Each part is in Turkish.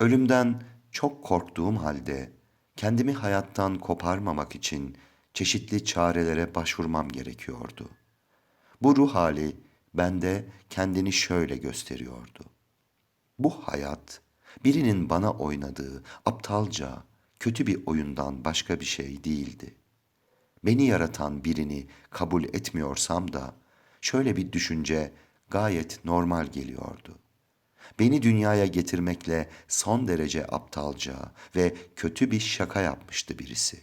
Ölümden çok korktuğum halde kendimi hayattan koparmamak için çeşitli çarelere başvurmam gerekiyordu. Bu ruh hali bende kendini şöyle gösteriyordu. Bu hayat birinin bana oynadığı aptalca, kötü bir oyundan başka bir şey değildi. Beni yaratan birini kabul etmiyorsam da şöyle bir düşünce gayet normal geliyordu. Beni dünyaya getirmekle son derece aptalca ve kötü bir şaka yapmıştı birisi.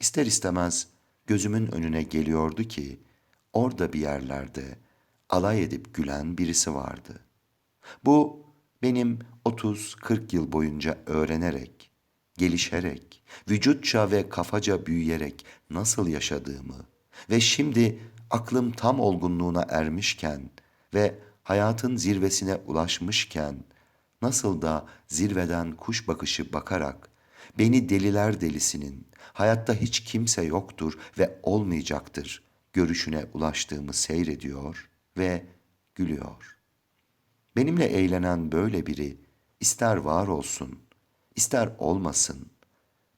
İster istemez gözümün önüne geliyordu ki orada bir yerlerde alay edip gülen birisi vardı. Bu benim 30-40 yıl boyunca öğrenerek, gelişerek, vücutça ve kafaca büyüyerek nasıl yaşadığımı ve şimdi aklım tam olgunluğuna ermişken ve hayatın zirvesine ulaşmışken nasıl da zirveden kuş bakışı bakarak beni deliler delisinin hayatta hiç kimse yoktur ve olmayacaktır görüşüne ulaştığımı seyrediyor ve gülüyor. Benimle eğlenen böyle biri ister var olsun, ister olmasın,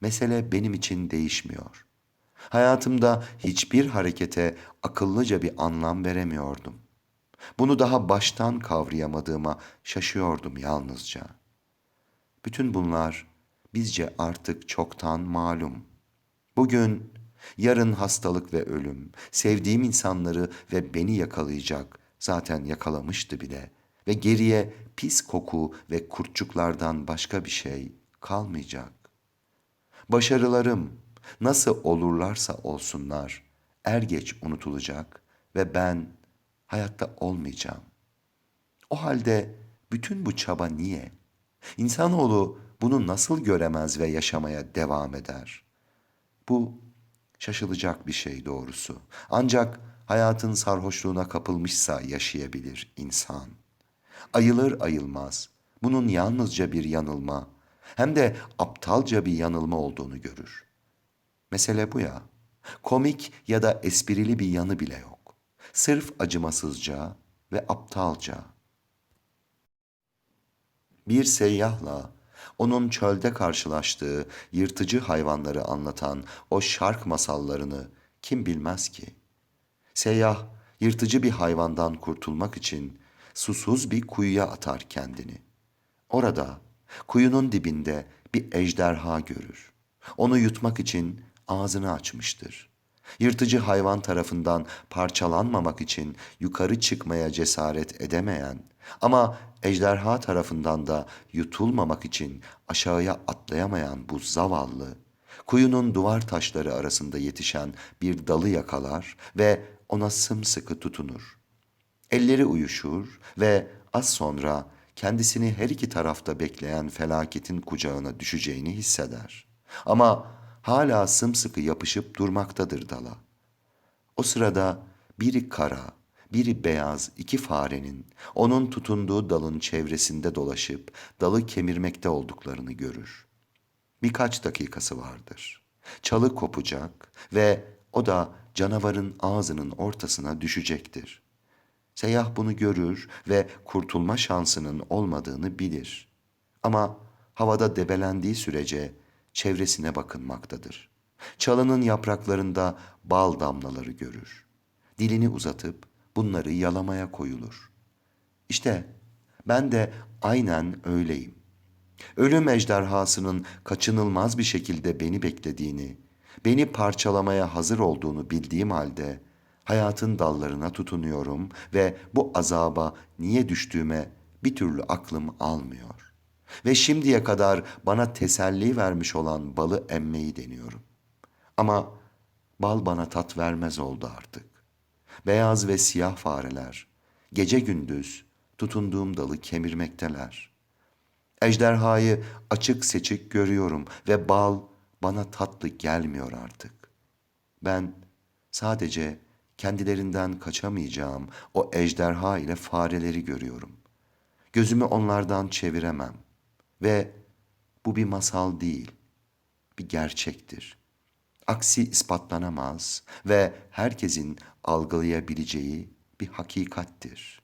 mesele benim için değişmiyor. Hayatımda hiçbir harekete akıllıca bir anlam veremiyordum. Bunu daha baştan kavrayamadığıma şaşıyordum yalnızca. Bütün bunlar bizce artık çoktan malum. Bugün, yarın hastalık ve ölüm, sevdiğim insanları ve beni yakalayacak, zaten yakalamıştı bile ve geriye pis koku ve kurtçuklardan başka bir şey kalmayacak. Başarılarım nasıl olurlarsa olsunlar er geç unutulacak ve ben hayatta olmayacağım. O halde bütün bu çaba niye? İnsanoğlu bunu nasıl göremez ve yaşamaya devam eder? Bu şaşılacak bir şey doğrusu. Ancak hayatın sarhoşluğuna kapılmışsa yaşayabilir insan. Ayılır ayılmaz bunun yalnızca bir yanılma hem de aptalca bir yanılma olduğunu görür. Mesele bu ya. Komik ya da esprili bir yanı bile yok. Sırf acımasızca ve aptalca. Bir seyyahla onun çölde karşılaştığı yırtıcı hayvanları anlatan o şark masallarını kim bilmez ki? Seyyah yırtıcı bir hayvandan kurtulmak için susuz bir kuyuya atar kendini. Orada kuyunun dibinde bir ejderha görür. Onu yutmak için ağzını açmıştır. Yırtıcı hayvan tarafından parçalanmamak için yukarı çıkmaya cesaret edemeyen ama ejderha tarafından da yutulmamak için aşağıya atlayamayan bu zavallı, kuyunun duvar taşları arasında yetişen bir dalı yakalar ve ona sımsıkı tutunur. Elleri uyuşur ve az sonra kendisini her iki tarafta bekleyen felaketin kucağına düşeceğini hisseder. Ama hala sımsıkı yapışıp durmaktadır dala. O sırada biri kara, biri beyaz iki farenin onun tutunduğu dalın çevresinde dolaşıp dalı kemirmekte olduklarını görür. Birkaç dakikası vardır. Çalı kopacak ve o da canavarın ağzının ortasına düşecektir. Seyyah bunu görür ve kurtulma şansının olmadığını bilir. Ama havada debelendiği sürece çevresine bakınmaktadır. Çalının yapraklarında bal damlaları görür. Dilini uzatıp bunları yalamaya koyulur. İşte ben de aynen öyleyim. Ölüm ejderhasının kaçınılmaz bir şekilde beni beklediğini, beni parçalamaya hazır olduğunu bildiğim halde hayatın dallarına tutunuyorum ve bu azaba niye düştüğüme bir türlü aklım almıyor. Ve şimdiye kadar bana teselli vermiş olan balı emmeyi deniyorum. Ama bal bana tat vermez oldu artık. Beyaz ve siyah fareler gece gündüz tutunduğum dalı kemirmekteler. Ejderhayı açık seçik görüyorum ve bal bana tatlı gelmiyor artık. Ben sadece kendilerinden kaçamayacağım o ejderha ile fareleri görüyorum. Gözümü onlardan çeviremem ve bu bir masal değil, bir gerçektir. Aksi ispatlanamaz ve herkesin algılayabileceği bir hakikattir.''